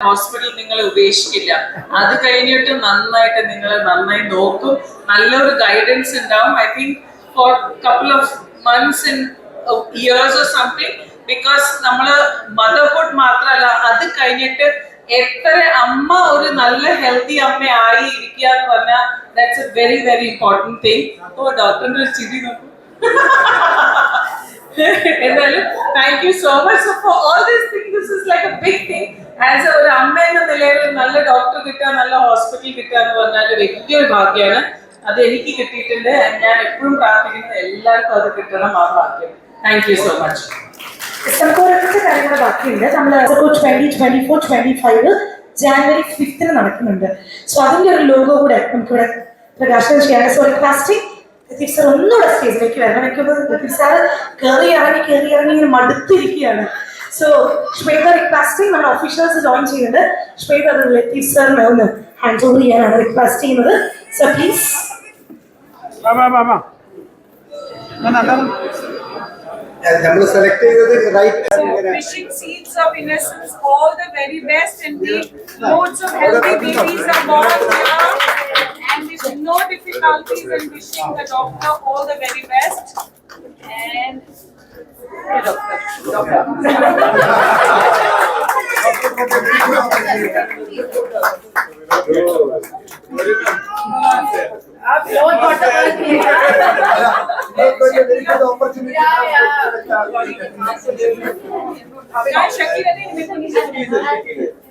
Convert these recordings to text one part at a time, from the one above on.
Hospital നിങ്ങൾ ഉപേക്ഷിക്കില്ല. അത് കഴിഞ്ഞിട്ട് നന്നായിട്ട് നിങ്ങൾ നന്നായി നോക്കും. നല്ലൊരു ഗൈഡൻസ് ഉണ്ടാവും. I think for couple of months in years or something because നമ്മൾ മദർഹുഡ് മാത്രമല്ല അത് കഴിഞ്ഞിട്ട് എത്ര അമ്മ ഒരു നല്ല ഹെൽത്തി അമ്മ ആയി ഇരിക്കുക എന്ന് പറഞ്ഞാൽ that's a very very important thing അപ്പോൾ ഡോക്ടറിന്റെ ഒരു ചിരി നോക്കൂ. എന്തായാലും thank you so much for all this thing this is like a big thing as ഒരു അമ്മ എന്ന നിലയിൽ നല്ല ഡോക്ടർ കിട്ടുക നല്ല ഹോസ്പിറ്റൽ കിട്ടുക എന്ന് പറഞ്ഞാൽ വലിയൊരു ഭാഗ്യമാണ് അത് എനിക്ക് കിട്ടിയിട്ടുണ്ട്. ഞാൻ എപ്പോഴും പ്രാർത്ഥിക്കുന്നത് എല്ലാവർക്കും അത് കിട്ടണം ആ ഭാഗ്യം. താങ്ക് യു സോ മച്ച് നമുക്ക് ഒരൊറ്റ കാര്യം ബാക്കിയുണ്ട്. നമ്മൾ twenty twenty four twenty five January ഫിഫ്തിന് നടക്കുന്നുണ്ട്. സോ അതിന്റെ ഒരു ലോഗോ കൂടെ നമുക്കിവിടെ പ്രകാശനം ചെയ്യാൻ സോ റിക്വസ്റ്റിംഗ് ലത്തീഫ് സാർ ഒന്നുകൂടെ സ്റ്റേജിലേക്ക് വരണം എനിക്കൊന്ന് ലത്തീഫ് സാർ കയറി ഇറങ്ങി കയറി ഇറങ്ങി ഇങ്ങനെ മടുത്തിരിക്കുകയാണ് സോ ശ്വേത റിക്വസ്റ്റിംഗ് നമ്മുടെ ഒഫീഷ്യൽസ് ജോയിൻ ചെയ്യുന്നുണ്ട് ശ്വേത അത് ലത്തീഫ് സാറിനെ ഒന്ന് ഹാൻഡ് ഓവർ ചെയ്യാനാണ് റിക്വസ്റ്റ് ചെയ്യുന്നത് സോ പ്ലീസ് വാ വാ വാ വാ ഞാൻ അതാണ് നമ്മൾ സെലക്ട് ചെയ്തത് right wishing seeds of innocence all the very best and the loads of healthy babies are born here and with no difficulties and wishing the doctor all the very best. And the doctor, Guys, Shakira ne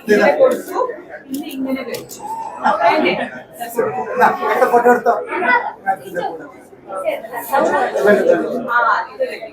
ഇങ്ങനെ കൊടുത്തു പിന്നെ ഇങ്ങനെ കഴിച്ചു photo എടുത്തോ ആ ഇത് very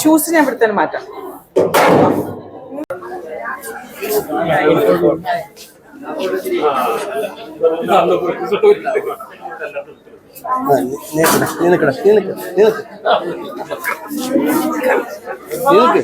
shoes ഞാൻ ഇവിടെ തന്നെ മാറ്റാം. നീ നിൽക്കടാ നീ നിൽക്ക നീ നിൽക്ക് നീ നിൽക്ക്